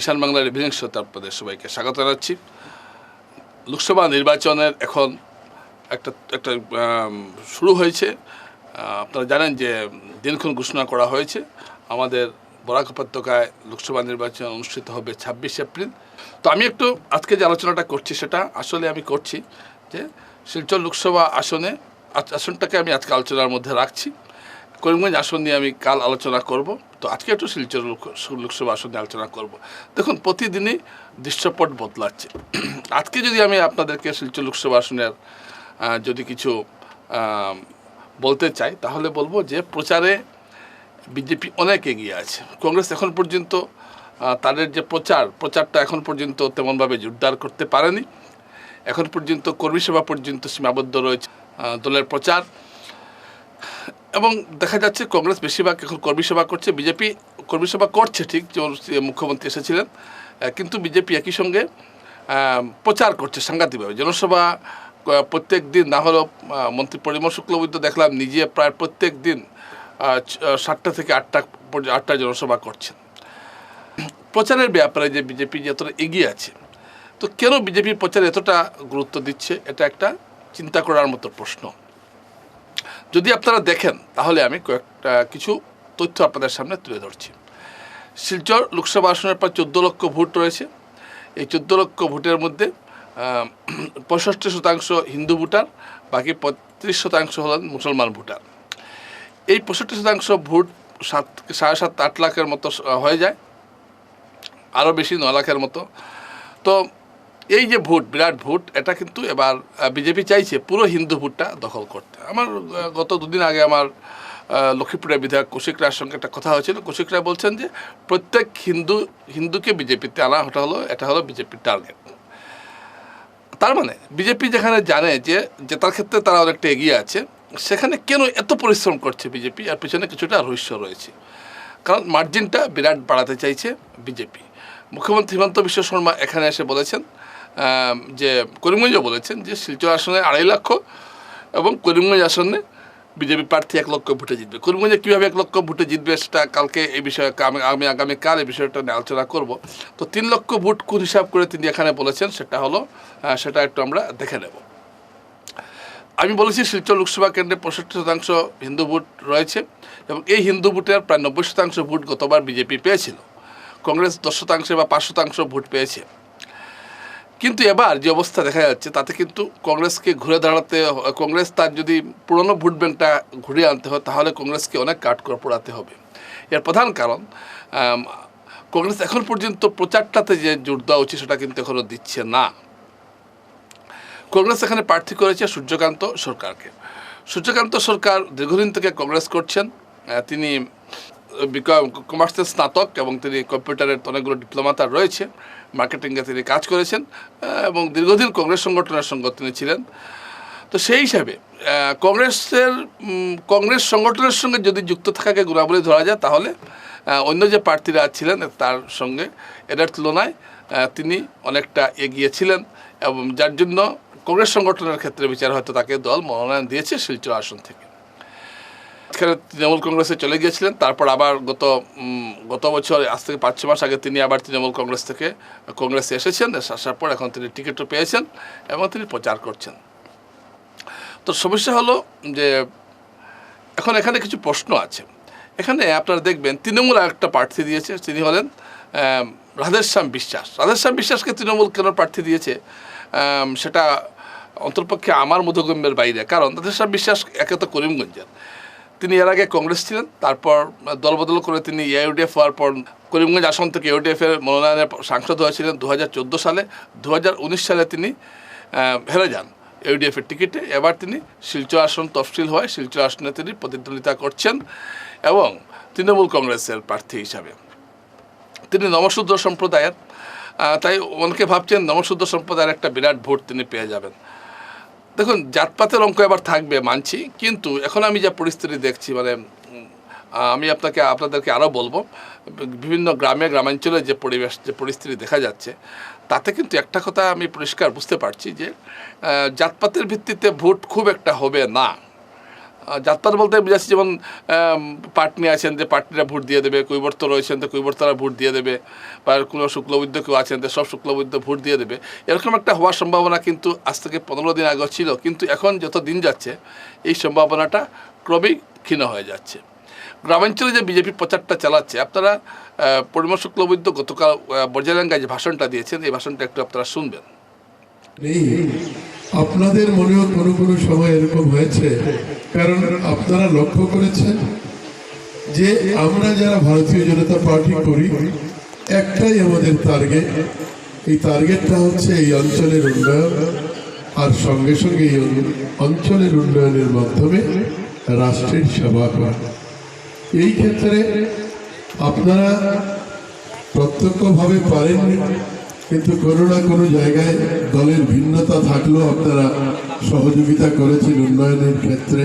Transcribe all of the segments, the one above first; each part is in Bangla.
ঈশান বাংলার ইভিনিং শোতে আপনাদের সবাইকে স্বাগত জানাচ্ছি। লোকসভা নির্বাচনের এখন একটা একটা শুরু হয়েছে। আপনারা জানেন যে দিনক্ষণ ঘোষণা করা হয়েছে। আমাদের বরাক উপত্যকায় লোকসভা নির্বাচন অনুষ্ঠিত হবে ছাব্বিশ এপ্রিল। তো আমি একটু আজকে যে আলোচনাটা করছি সেটা আসলে আমি করছি যে শিলচর লোকসভা আসনে আসনটাকে আমি আজকে আলোচনার মধ্যে রাখছি। করিমগঞ্জ আসন নিয়ে আমি কাল আলোচনা করব। তো আজকে একটু শিলচর লোকসভা আসন নিয়ে আলোচনা করব। দেখুন, প্রতিদিনই দৃশ্যপট বদলাচ্ছে। আজকে যদি আমি আপনাদেরকে শিলচর লোকসভা আসনের যদি কিছু বলতে চাই, তাহলে বলব যে প্রচারে বিজেপি অনেক এগিয়ে আছে। কংগ্রেস এখন পর্যন্ত তাদের যে প্রচার, প্রচারটা এখন পর্যন্ত তেমনভাবে জোরদার করতে পারেনি। এখন পর্যন্ত কর্মী সভা পর্যন্ত সীমাবদ্ধ রয়েছে দলের প্রচার। এবং দেখা যাচ্ছে কংগ্রেস বেশিরভাগ এখন কর্মী সভা করছে, বিজেপি কর্মী সভা করছে ঠিক যেমন মুখ্যমন্ত্রী এসেছিলেন কিন্তু বিজেপি একই সঙ্গে প্রচার করছে সাংঘাতিকভাবে। জনসভা প্রত্যেক দিন না হলেও মন্ত্রী পরিমল শুক্লবৈদ্য দেখলাম নিজে প্রায় প্রত্যেক দিন সাতটা থেকে আটটা আটটা জনসভা করছেন। প্রচারের ব্যাপারে যে বিজেপি যে এতটা এগিয়ে আছে, তো কেন বিজেপি প্রচারে এতটা গুরুত্ব দিচ্ছে, এটা একটা চিন্তা করার মতো প্রশ্ন। যদি আপনারা দেখেন, তাহলে আমি কয়েকটা কিছু তথ্য আপনাদের সামনে তুলে ধরছি। শিলচর লোকসভা আসনের প্রায় চোদ্দ লক্ষ ভোট রয়েছে। এই চোদ্দ লক্ষ ভোটের মধ্যে পঁয়ষট্টি শতাংশ হিন্দু ভোটার, বাকি পঁয়ত্রিশ শতাংশ হলেন মুসলমান ভোটার। এই পঁয়ষট্টি শতাংশ ভোট সাত, সাড়ে সাত, আট লাখের মতো হয়ে যায়। আরও বেশি, ন লাখের মতো। তো এই যে ভোট, বিরাট ভোট, এটা কিন্তু এবার বিজেপি চাইছে পুরো হিন্দু ভোটটা দখল করতে। আমার গত দুদিন আগে আমার লক্ষ্মীপুরের বিধায়ক কৌশিক রায়ের সঙ্গে একটা কথা হয়েছিল। কৌশিক রায় বলছেন যে, প্রত্যেক হিন্দু, হিন্দুকে বিজেপিতে আনা ওটা হলো, এটা হলো বিজেপির টার্গেট তার মানে বিজেপি যেখানে জানে যে জেতার ক্ষেত্রে তারা অনেকটা এগিয়ে আছে, সেখানে কেন এত পরিশ্রম করছে বিজেপি? আর পিছনে কিছুটা রহস্য রয়েছে। কারণ মার্জিনটা বিরাট বাড়াতে চাইছে বিজেপি। মুখ্যমন্ত্রী হিমন্ত বিশ্ব শর্মা এখানে এসে বলেছেন যে করিমগঞ্জও বলেছেন যে শিলচর আসনে আড়াই লক্ষ এবং করিমগঞ্জ আসনে বিজেপি প্রার্থী এক লক্ষ ভোটে জিতবে। করিমগঞ্জে কীভাবে এক লক্ষ ভোটে জিতবে সেটা কালকে এই বিষয়ে আমি আগামীকাল এই বিষয়টা নিয়ে আলোচনা করব। তো তিন লক্ষ ভোট কোন হিসাব করে তিনি এখানে বলেছেন সেটা হলো সেটা একটু আমরা দেখে নেব। আমি বলেছি শিলচর লোকসভা কেন্দ্রে পঁয়ষট্টি শতাংশ হিন্দু ভোট রয়েছে এবং এই হিন্দু ভোটের প্রায় নব্বই শতাংশ ভোট গতবার বিজেপি পেয়েছিল। কংগ্রেস দশ শতাংশ বা পাঁচ শতাংশ ভোট পেয়েছে। কিন্তু এবার যে অবস্থা দেখা যাচ্ছে, তাতে কিন্তু কংগ্রেসকে ঘুরে দাঁড়াতে, কংগ্রেস তার যদি পুরনো ভোট ব্যাংকটা ঘুরিয়ে আনতে হয়, তাহলে কংগ্রেসকে অনেক কাঠ করে পোড়াতে হবে। এর প্রধান কারণ কংগ্রেস এখন পর্যন্ত প্রচারটাতে যে জোর দেওয়া উচিত, সেটা কিন্তু এখনও দিচ্ছে না। কংগ্রেস এখানে প্রার্থী করেছে সূর্যকান্ত সরকারকে। সূর্যকান্ত সরকার দীর্ঘদিন থেকে কংগ্রেস করছেন তিনি কমার্সের স্নাতক এবং তিনি কম্পিউটারের অনেকগুলো ডিপ্লোমা তার রয়েছে, মার্কেটিংয়ে তিনি কাজ করেছেন এবং দীর্ঘদিন কংগ্রেস সংগঠনের সঙ্গে তিনি ছিলেন। তো সেই হিসাবে কংগ্রেসের কংগ্রেস সংগঠনের সঙ্গে যদি যুক্ত থাকাকে গুণাবলী ধরা যায়, তাহলে অন্য যে প্রার্থীরা ছিলেন তার সঙ্গে এটার তুলনায় তিনি অনেকটা এগিয়ে ছিলেন এবং যার জন্য কংগ্রেস সংগঠনের ক্ষেত্রে বিচার হয়তো তাকে দল মনোনয়ন দিয়েছে শিলচর আসন থেকে। তৃণমূল কংগ্রেসে চলে গিয়েছিলেন? তারপর আবার গত গত বছর, আজ থেকে পাঁচ, ছ মাস আগে তিনি আবার তৃণমূল কংগ্রেস থেকে, কংগ্রেসে এসেছেন, এসে আসার পর এখন তিনি টিকিটও পেয়েছেন এবং তিনি প্রচার করছেন। তো সমস্যা হলো যে, এখন এখানে কিছু প্রশ্ন আছে। এখানে আপনারা দেখবেন, তৃণমূল একটা প্রার্থী দিয়েছে, তিনি হলেন রাধেশ্যাম বিশ্বাস। রাধেশ্যাম বিশ্বাসকে তৃণমূল কেন প্রার্থী দিয়েছে? সেটা অন্তর্পক্ষে আমার মধুগম্যের বাইরে। কারণ রাধেশ্যাম বিশ্বাস একে তো করিমগঞ্জের। তিনি এর আগে কংগ্রেস ছিলেন, তারপর দলবদল করে তিনি ইউডিএফ হওয়ার পর করিমগঞ্জ আসন থেকে ইউডিএফ এর মনোনয়নের সাংসদ হয়েছিলেন দু হাজার চোদ্দ সালে। দু হাজার উনিশ সালে তিনি হেরে যান ইউডিএফ এর টিকিটে। এবার তিনি শিলচর আসন তফসিল হয় শিলচর আসনে তিনি প্রতিদ্বন্দ্বিতা করছেন এবং তৃণমূল কংগ্রেসের প্রার্থী হিসাবে। তিনি নমশূদ্র সম্প্রদায়ের তাই অনেকে ভাবছেন নমশূদ্র সম্প্রদায়ের একটা বিরাট ভোট তিনি পেয়ে যাবেন। দেখুন, জাতপাতের অঙ্ক এবার থাকবে, মানছি। কিন্তু এখন আমি যা পরিস্থিতি দেখছি মানে আমি আপনাকে, আপনাদেরকে আরও বলব, বিভিন্ন গ্রামে, গ্রামাঞ্চলে যে পরিবেশ, যে পরিস্থিতি দেখা যাচ্ছে, তাতে কিন্তু একটা কথা আমি পরিষ্কার বুঝতে পারছি যে জাতপাতের ভিত্তিতে ভোট খুব একটা হবে না। যাত্রার বলতে বুঝাচ্ছি যেমন পাটনি আছেন যে পাটনিরা ভোট দিয়ে দেবে কৈবর্ত রয়েছেন তো কৈবর্তরা ভোট দিয়ে দেবে বা কোনো শুক্লবৈদ্য কেউ আছেন তো সব শুক্লবৈদ্য ভোট দিয়ে দেবে। এরকম একটা হওয়ার সম্ভাবনা কিন্তু আজ থেকে পনেরো দিন আগে ছিল কিন্তু এখন যত দিন যাচ্ছে এই সম্ভাবনাটা ক্রমেই ক্ষীণ হয়ে যাচ্ছে। গ্রামাঞ্চলে যে বিজেপি প্রচারটা চালাচ্ছে আপনারা আহ, পরিমল শুক্লবৈদ্য গতকাল বর্জারাঙ্গায় যে ভাষণটা দিয়েছেন এই ভাষণটা একটু আপনারা শুনবেন। আপনাদের মনেও কোনো কোনো সময় এরকম হয়েছে? কারণ আপনারা লক্ষ্য করেছেন যে আমরা যারা ভারতীয় জনতা পার্টি করি, একটাই আমাদের টার্গেট এই টার্গেটটা হচ্ছে এই অঞ্চলের উন্নয়ন। আর সঙ্গে সঙ্গে এই অঞ্চলের উন্নয়নের মাধ্যমে রাষ্ট্রের সেবা করা। এই ক্ষেত্রে আপনারা প্রত্যক্ষভাবে পারেননি। কিন্তু কোনো না কোনো জায়গায় দলের ভিন্নতা থাকলেও আপনারা সহযোগিতা করেছেন উন্নয়নের ক্ষেত্রে।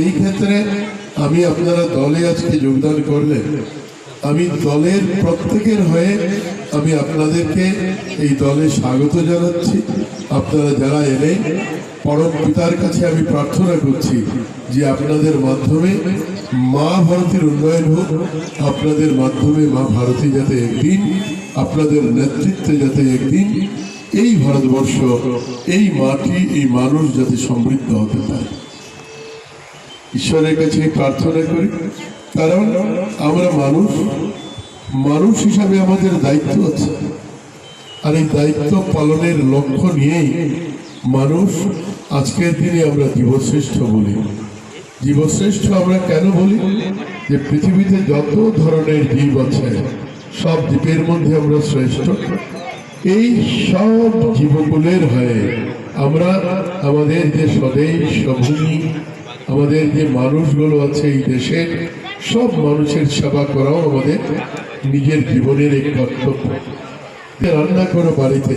এই ক্ষেত্রে আমি আপনারা দলে আজকে যোগদান করলেন আমি দলের প্রত্যেকের হয়ে আমি আপনাদেরকে এই দলে স্বাগত জানাচ্ছি। আপনারা যারা এলে পরম পিতার কাছে আমি প্রার্থনা করছি যে আপনাদের মাধ্যমে মা ভারতের উন্নয়ন হোক, আপনাদের মাধ্যমে মা ভারতী যাতে একদিন, আপনাদের নেতৃত্বে যাতে একদিন এই ভারতবর্ষ, এই মাটি, এই মানুষ যাতে সমৃদ্ধ হতে পারে। ঈশ্বরের কাছে প্রার্থনা করি, কারণ আমরা মানুষ মানুষ হিসাবে আমাদের দায়িত্ব আছে। আর এই দায়িত্ব পালনের লক্ষ্য নিয়েই মানুষ আজকের দিনে আমরা জীবশ্রেষ্ঠ বলি। জীবশ্রেষ্ঠ আমরা কেন বলি? যে পৃথিবীতে যত ধরনের জীব আছে, সব দ্বীপের মধ্যে আমরা শ্রেষ্ঠ। এই সব জীবকুলের হয়ে আমরা আমাদের যে স্বদেশ, স্বভূমি, আমাদের যে মানুষগুলো আছে এই দেশে, সব মানুষের সেবা করাও আমাদের নিজের জীবনের এক কর্তব্য। রান্না করো বাড়িতে?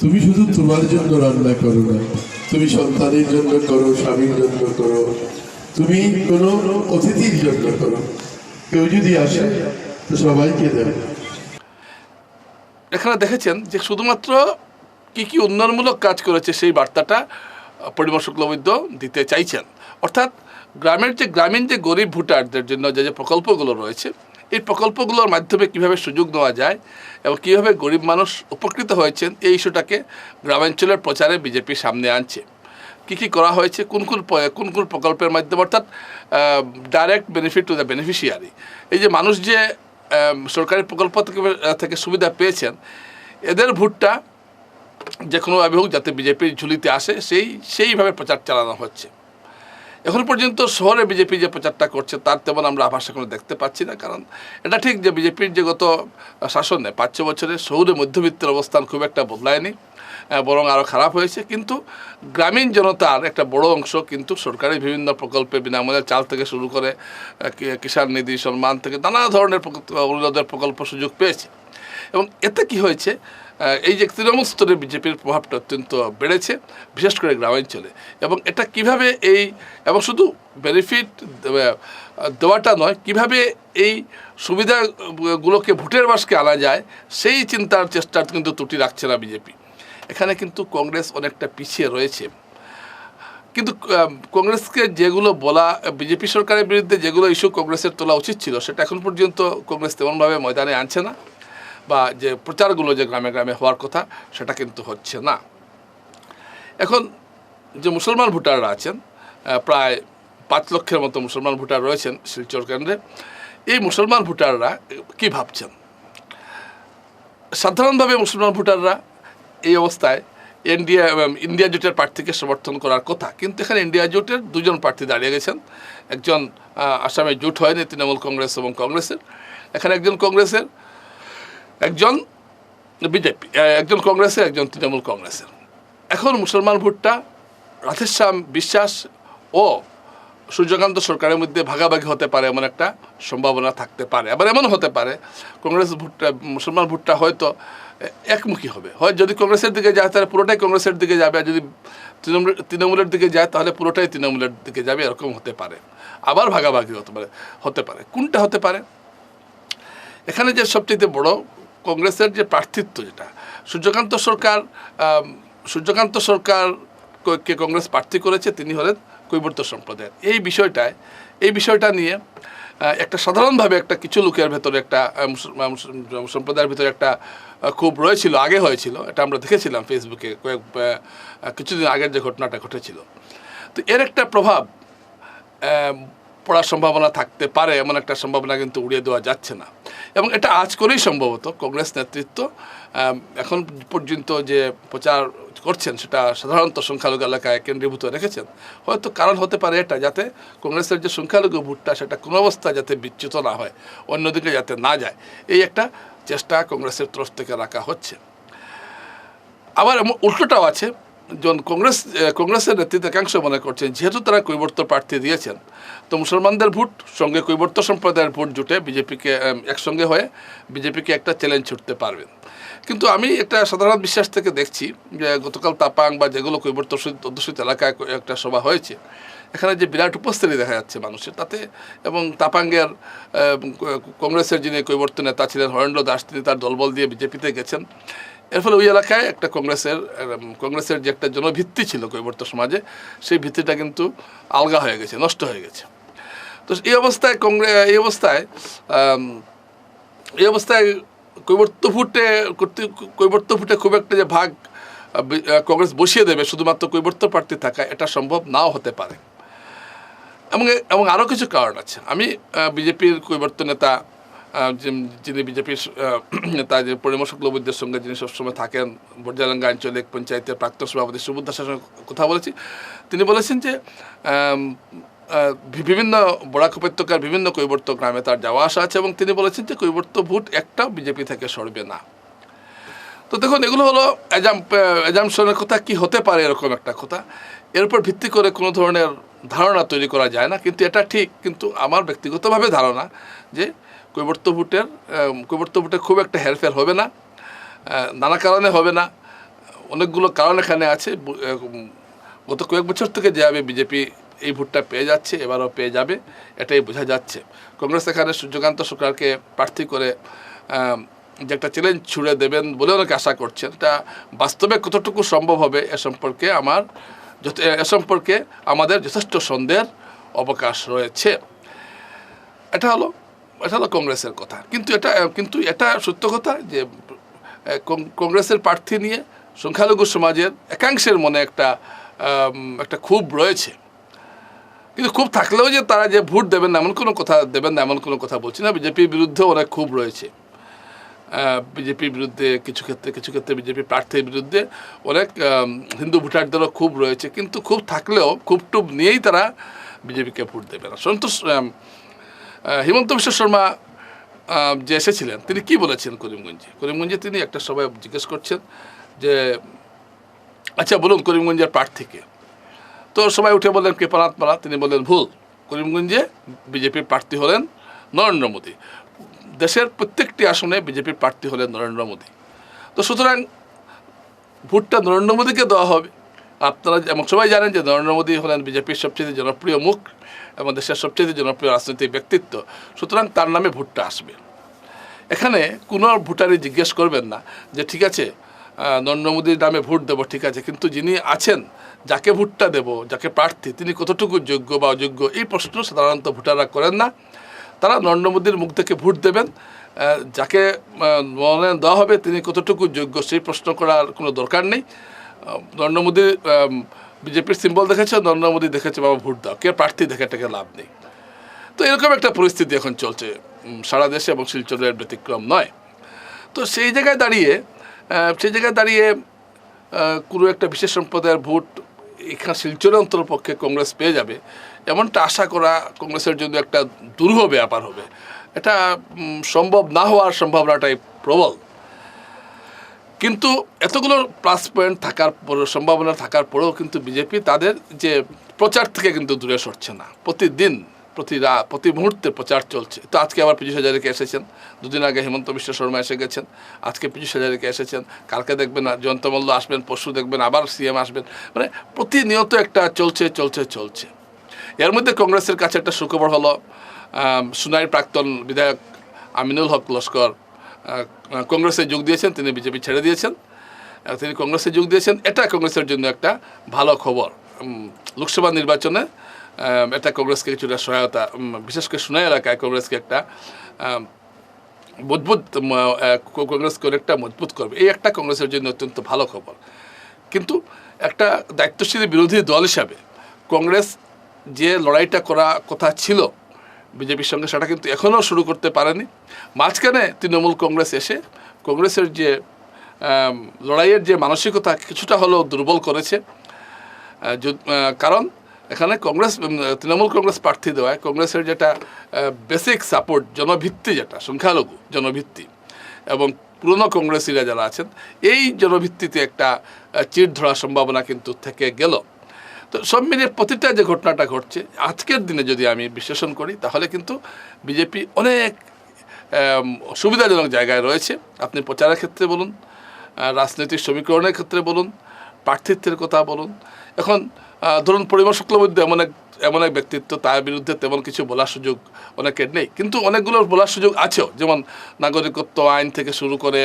তুমি শুধু তোমার জন্য রান্না করো না। তুমি সন্তানের জন্য করো, স্বামীর জন্য করো। তুমি কোনো অতিথির জন্য করো। কেউ যদি আসে, তো সবাইকে দেবে এখানে দেখেছেন যে শুধুমাত্র কি কি উন্নয়নমূলক কাজ করেছে সেই বার্তাটা পরিমল শুক্লবৈদ্য দিতে চাইছেন। অর্থাৎ গ্রামের যে গ্রামীণ যে গরিব ভোটারদের জন্য যে যে প্রকল্পগুলো রয়েছে এই প্রকল্পগুলোর মাধ্যমে কীভাবে সুযোগ নেওয়া যায় এবং কীভাবে গরিব মানুষ উপকৃত হয়েছেন, এই ইস্যুটাকে গ্রামাঞ্চলের প্রচারে বিজেপি সামনে আনছে। কী কী করা হয়েছে, কোন কোন কোন কোন প্রকল্পের মাধ্যমে, অর্থাৎ direct benefit to the beneficiary এই যে মানুষ যে সরকারি প্রকল্প থেকে থেকে সুবিধা পেয়েছেন, এদের ভোটটা যে কোনোভাবে হোক যাতে বিজেপির ঝুলিতে আসে, সেই, সেইভাবে প্রচার চালানো হচ্ছে। এখন পর্যন্ত শহরে বিজেপি যে প্রচারটা করছে, তার তেমন আমরা আভাস এখনও দেখতে পাচ্ছি না, কারণ এটা ঠিক যে বিজেপির যে গত শাসনে পাঁচ ছ বছরে শহুরে মধ্যবিত্তের অবস্থান খুব একটা বদলায়নি বরং আরও খারাপ হয়েছে, কিন্তু গ্রামীণ জনতার একটা বড় অংশ কিন্তু সরকারি বিভিন্ন প্রকল্পে বিনামূল্যে চাল থেকে শুরু করে কিষাণ নিধি সম্মান থেকে নানা ধরনের অনুরোধের প্রকল্প সুযোগ পেয়েছে। এবং এতে কি হয়েছে এই যে তৃণমূল স্তরে বিজেপির প্রভাবটা অত্যন্ত বেড়েছে, বিশেষ করে গ্রামাঞ্চলে। এবং এটা কীভাবে এই, এবং শুধু বেনিফিট দেওয়াটা নয়, কীভাবে এই সুবিধাগুলোকে ভোটের বাসকে আনা যায়, সেই চিন্তার চেষ্টা কিন্তু ত্রুটি রাখছে না বিজেপি। এখানে কিন্তু কংগ্রেস অনেকটা পিছিয়ে রয়েছে। কিন্তু কংগ্রেসকে যেগুলো বলা, বিজেপি সরকারের বিরুদ্ধে যেগুলো ইস্যু কংগ্রেসের তোলা উচিত ছিল, সেটা এখন পর্যন্ত কংগ্রেস তেমনভাবে ময়দানে আনছে না। বা যে প্রচারগুলো যে গ্রামে গ্রামে হওয়ার কথা, সেটা কিন্তু হচ্ছে না। এখন যে মুসলমান ভোটাররা আছেন প্রায় পাঁচ লক্ষের মতো মুসলমান ভোটার রয়েছেন শিলচর কেন্দ্রে, এই মুসলমান ভোটাররা কি ভাবছেন? সাধারণভাবে মুসলমান ভোটাররা এই অবস্থায় ইন্ডিয়া ইন্ডিয়া জোটের প্রার্থীকে সমর্থন করার কথা, কিন্তু এখানে ইন্ডিয়া জোটের দুজন প্রার্থী দাঁড়িয়ে গেছেন। একজন আসামে জোট হয়নি, তৃণমূল কংগ্রেস এবং কংগ্রেসের। এখানে একজন কংগ্রেসের একজন বিজেপি একজন কংগ্রেসের, একজন তৃণমূল কংগ্রেসের। এখন মুসলমান ভোটটা রাধেশ্যাম বিশ্বাস ও সূর্যকান্ত সরকারের মধ্যে ভাগাভাগি হতে পারে এমন একটা সম্ভাবনা থাকতে পারে। আবার এমন হতে পারে, কংগ্রেস ভোটটা, মুসলমান ভোটটা হয়তো একমুখী হবে। হয় যদি কংগ্রেসের দিকে যায়, তাহলে পুরোটাই কংগ্রেসের দিকে যাবে, আর যদি তৃণমূল, তৃণমূলের দিকে যায়, তাহলে পুরোটাই তৃণমূলের দিকে যাবে, এরকম হতে পারে। আবার ভাগাভাগি হতে পারে হতে পারে। কোনটা হতে পারে? এখানে যে সবচেয়ে বড় কংগ্রেসের যে প্রার্থিত্ব যেটা, সূর্যকান্ত সরকার সূর্যকান্ত সরকার কে কংগ্রেস প্রার্থী করেছে তিনি হলেন কৈবর্ত সম্প্রদায়ের। এই বিষয়টায়, এই বিষয়টা নিয়ে একটা সাধারণভাবে একটা কিছু লোকের ভেতরে একটা সম্প্রদায়ের ভিতরে একটা খুব রয়েছিল, আগে হয়েছিল, এটা আমরা দেখেছিলাম ফেসবুকে কয়েক কিছুদিন আগের যে ঘটনাটা ঘটেছিল। তো এর একটা প্রভাব পড়ার সম্ভাবনা থাকতে পারে, এমন একটা সম্ভাবনা কিন্তু উড়িয়ে দেওয়া যাচ্ছে না। এবং এটা আজ করেই সম্ভবত, কংগ্রেস নেতৃত্ব এখন পর্যন্ত যে প্রচার করছেন সেটা সাধারণত সংখ্যালঘু এলাকায় কেন্দ্রীভূত রেখেছেন। হয়তো কারণ হতে পারে এটা, যাতে কংগ্রেসের যে সংখ্যালঘু ভোটটা সেটা কোনো অবস্থায় যাতে বিচ্যুত না হয়, অন্যদিকে যাতে না যায়, এই একটা চেষ্টা কংগ্রেসের তরফ থেকে রাখা হচ্ছে। আবার উল্টোটাও আছে যখন কংগ্রেস কংগ্রেসের নেতৃত্ব একাংশ মনে করছেন, যেহেতু তারা কৈবর্ত প্রার্থী দিয়েছেন, তো মুসলমানদের ভোট, সঙ্গে কৈবর্ত সম্প্রদায়ের ভোট জুটে বিজেপিকে একসঙ্গে হয়ে বিজেপিকে একটা চ্যালেঞ্জ ছুটতে পারবেন। কিন্তু আমি একটা সাধারণ বিশ্বাস থেকে দেখছি যে গতকাল তাপাং বা যেগুলো কৈবর্ত অধ্যুষিত এলাকায় একটা সভা হয়েছে এখানে যে বিরাট উপস্থিতি দেখা যাচ্ছে মানুষের, তাতে এবং তাপাঙ্গের কংগ্রেসের যিনি কৈবর্ত নেতা ছিলেন, হরেন্দ্র দাস, তিনি তার দলবল দিয়ে বিজেপিতে গেছেন। এর ফলে ওই এলাকায় একটা কংগ্রেসের কংগ্রেসের যে একটা জনভিত্তি ছিল কৈবর্ত সমাজে, সেই ভিত্তিটা কিন্তু আলগা হয়ে গেছে, নষ্ট হয়ে গেছে। তো এই অবস্থায় কংগ্রেস এই অবস্থায় এই অবস্থায় কৈবর্ত ফুটে কৈবর্ত ফুটে খুব একটা যে ভাগ কংগ্রেস বসিয়ে দেবে, শুধুমাত্র কৈবর্ত প্রার্থী থাকা এটা সম্ভব নাও হতে পারে। এবং এবং আরও কিছু কারণ আছে। আমি বিজেপির কৈবর্ত নেতা যিনি- বিজেপির নেতা, যে পরিমল শুক্লবৈদ্যের সঙ্গে যিনি সবসময় থাকেন, বর্জালাঙ্গা আঞ্চলিক পঞ্চায়েতের প্রাক্তন সভাপতি সুবোধ দাসের সঙ্গে কথা বলেছি। তিনি বলেছেন যে বিভিন্ন বরাক উপত্যকার বিভিন্ন কৈবর্ত গ্রামে তার যাওয়া আসা আছে এবং তিনি বলেছেন যে কৈবর্ত ভোট একটাও বিজেপি থেকে সরবে না। তো দেখুন, এগুলো হলো এজাম এজামশনের কথা কি হতে পারে এরকম একটা কথা। এর উপর ভিত্তি করে কোনো ধরনের ধারণা তৈরি করা যায় না, কিন্তু এটা ঠিক। কিন্তু আমার ব্যক্তিগতভাবে ধারণা যে কৈবর্ত ভোটের কৈবর্ত ভোটে খুব একটা হেরফের হবে না নানা কারণে হবে না। অনেকগুলো কারণ এখানে আছে। গত কয়েক বছর থেকে যেভাবে বিজেপি এই ভোটটা পেয়ে যাচ্ছে, এবারও পেয়ে যাবে, এটাই বোঝা যাচ্ছে। কংগ্রেস এখানে সূর্যকান্ত সরকারকে প্রার্থী করে যে একটা চ্যালেঞ্জ ছুড়ে দেবেন বলে অনেকে আশা করছেন। এটা বাস্তবে কতটুকু সম্ভব হবে এ সম্পর্কে আমার এ সম্পর্কে আমাদের যথেষ্ট সন্দেহের অবকাশ রয়েছে। এটা হলো এটা হলো কংগ্রেসের কথা। কিন্তু এটা কিন্তু এটা সত্য কথা যে কংগ্রেসের প্রার্থী নিয়ে সংখ্যালঘু সমাজের একাংশের মনে একটা একটা ক্ষোভ রয়েছে। কিন্তু খুব থাকলেও যে তারা যে ভোট দেবেন না, এমন কোনো কথা দেবেন না, এমন কোনো কথা বলছি না। বিজেপির বিরুদ্ধেও অনেক ক্ষোভ রয়েছে। বিজেপির বিরুদ্ধে, কিছু ক্ষেত্রে কিছু ক্ষেত্রে বিজেপি প্রার্থীর বিরুদ্ধে অনেক হিন্দু ভোটারদেরও খুব রয়েছে। কিন্তু খুব থাকলেও, খুব টুব নিয়েই তারা বিজেপিকে ভোট দেবে না। সন্তোষ হিমন্ত বিশ্ব শর্মা যে এসেছিলেন, তিনি কি বলেছেন করিমগঞ্জে? করিমগঞ্জে তিনি একটা সবাই জিজ্ঞেস করছেন যে আচ্ছা বলুন করিমগঞ্জের প্রার্থীকে। তো সবাই উঠে বললেন, কৃপানাথ মালা। তিনি বললেন, ভুল। করিমগঞ্জে বিজেপির প্রার্থী হলেন নরেন্দ্র মোদী। দেশের প্রত্যেকটি আসনে বিজেপির প্রার্থী হলেন নরেন্দ্র মোদী। তো সুতরাং ভোটটা নরেন্দ্র মোদীকে দেওয়া হবে। আপনারা এবং সবাই জানেন যে নরেন্দ্র মোদী হলেন বিজেপির সবচেয়ে জনপ্রিয় মুখ এবং দেশের সবচেয়ে জনপ্রিয় রাজনৈতিক ব্যক্তিত্ব। সুতরাং তার নামে ভোটটা আসবে। এখানে কোনো ভোটারই জিজ্ঞেস করবেন না যে, ঠিক আছে নরেন্দ্র মোদীর নামে ভোট দেবো, ঠিক আছে, কিন্তু যিনি আছেন, যাকে ভোটটা দেব, যাকে প্রার্থী, তিনি কতটুকু যোগ্য বা অযোগ্য? এই প্রশ্ন সাধারণত ভোটাররা করেন না। তারা নরেন্দ্র মোদীর মুখ থেকে ভোট দেবেন। যাকে মনোনয়ন দেওয়া হবে, তিনি কতটুকু যোগ্য সেই প্রশ্ন করার কোনো দরকার নেই। নরেন্দ্র মোদী বিজেপির সিম্বল দেখেছে নরেন্দ্র মোদী দেখেছে বাবা ভোট দাও কে প্রার্থী দেখে থেকে লাভ নেই। তো এরকম একটা পরিস্থিতি এখন চলছে। সারা দেশে এবং শিলচরের ব্যতিক্রম নয়। তো সেই জায়গায় দাঁড়িয়ে সেই জায়গায় দাঁড়িয়ে কোনো একটা বিশেষ সম্প্রদায়ের ভোট এখানে শিলচরের অন্তর পক্ষে কংগ্রেস পেয়ে যাবে। এমনটা আশা করা কংগ্রেসের জন্য একটা দুরূহ ব্যাপার হবে। এটা সম্ভব না হওয়ার সম্ভাবনাটাই প্রবল। কিন্তু এতগুলো প্লাস পয়েন্ট থাকার পর সম্ভাবনা থাকার পরেও কিন্তু বিজেপি তাদের যে প্রচার থেকে কিন্তু দূরে সরছে না। প্রতিদিন, প্রতি রা, প্রতি মুহূর্তে প্রচার চলছে। তো আজকে আবার পঁচিশ হাজারিকে এসেছেন। দুদিন আগে হেমন্ত বিশ্ব শর্মা এসে গেছেন। আজকে পঁচিশ হাজারিকে এসেছেন। কালকে দেখবেন জয়ন্ত মল্ল আসবেন, পরশু দেখবেন আবার সিএম আসবেন। মানে প্রতিনিয়ত একটা চলছে চলছে চলছে। এর মধ্যে কংগ্রেসের কাছে একটা সুখবর হলো সুনাইর প্রাক্তন বিধায়ক আমিনুল হক লস্কর কংগ্রেসে যোগ দিয়েছেন, তিনি বিজেপি ছেড়ে দিয়েছেন। তিনি কংগ্রেসে যোগ দিয়েছেন। এটা কংগ্রেসের জন্য একটা ভালো খবর। লোকসভা নির্বাচনে এটা কংগ্রেসকে কিছুটা সহায়তা বিশেষ করে সোনাই এলাকায় কংগ্রেসকে একটা মজবুত কংগ্রেসকে অনেকটা মজবুত করবে। এই একটা কংগ্রেসের জন্য অত্যন্ত ভালো খবর। কিন্তু একটা দায়িত্বশীল বিরোধী দল হিসাবে কংগ্রেস যে লড়াইটা করা কথা ছিল, বিজেপির সঙ্গে সেটা কিন্তু এখনও শুরু করতে পারেনি। মাঝখানে তৃণমূল কংগ্রেস এসে, কংগ্রেসের যে লড়াইয়ের যে মানসিকতা কিছুটা হলেও দুর্বল করেছে। কারণ এখানে কংগ্রেস তৃণমূল কংগ্রেস প্রার্থী দেওয়ায় কংগ্রেসের যেটা বেসিক সাপোর্ট জনভিত্তি যেটা, সংখ্যালঘু জনভিত্তি এবং পুরনো কংগ্রেসীরা যারা আছেন, এই জনভিত্তিতে একটা চির ধরার সম্ভাবনা কিন্তু থেকে গেল। তো সব মিলিয়ে প্রতিটা যে ঘটনাটা ঘটছে, আজকের দিনে যদি আমি বিশ্লেষণ করি, তাহলে কিন্তু বিজেপি অনেক সুবিধাজনক জায়গায় রয়েছে। আপনি প্রচারের ক্ষেত্রে বলুন রাজনৈতিক সমীকরণের ক্ষেত্রে বলুন, প্রার্থিত্বের কথা বলুন। এখন ধরুন পরিবার শুক্লবৈদ্য এমন এক এমন এক ব্যক্তিত্ব, তার বিরুদ্ধে তেমন কিছু বলার সুযোগ অনেকের নেই। কিন্তু অনেকগুলো বলার সুযোগ আছেও। যেমন নাগরিকত্ব আইন থেকে শুরু করে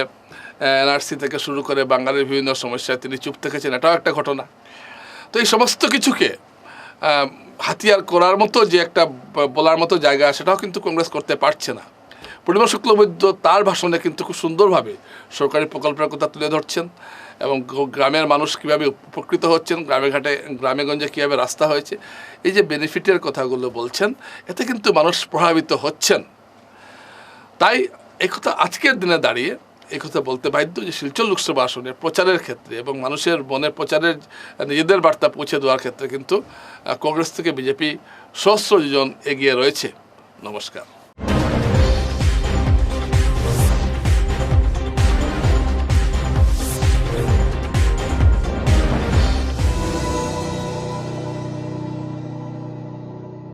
এনআরসি থেকে শুরু করে, বাঙালির বিভিন্ন সমস্যায় তিনি চুপ থেকেছেন। এটাও একটা ঘটনা। তো এই সমস্ত কিছুকে হাতিয়ার করার মতো যে একটা বলার মতো জায়গা, সেটাও কিন্তু কংগ্রেস করতে পারছে না। পূর্ণিমা শুক্লবৈদ্য তার ভাষণে কিন্তু খুব সুন্দরভাবে সরকারি প্রকল্পের কথা তুলে ধরছেন এবং গ্রামের মানুষ কীভাবে উপকৃত হচ্ছেন, গ্রামে ঘাটে, গ্রামে গঞ্জে কীভাবে রাস্তা হয়েছে, এই যে বেনিফিটের কথাগুলো বলছেন, এতে কিন্তু মানুষ প্রভাবিত হচ্ছেন। তাই এই কথা আজকের দিনে দাঁড়িয়ে এই কথা বলতে বাধ্য যে শিলচর লোকসভা আসনের প্রচারের ক্ষেত্রে এবং মানুষের মনে প্রচারের, নিজেদের বার্তা পৌঁছে দেওয়ার ক্ষেত্রে কিন্তু কংগ্রেস থেকে বিজেপি সহস্র জন এগিয়ে রয়েছে। নমস্কার।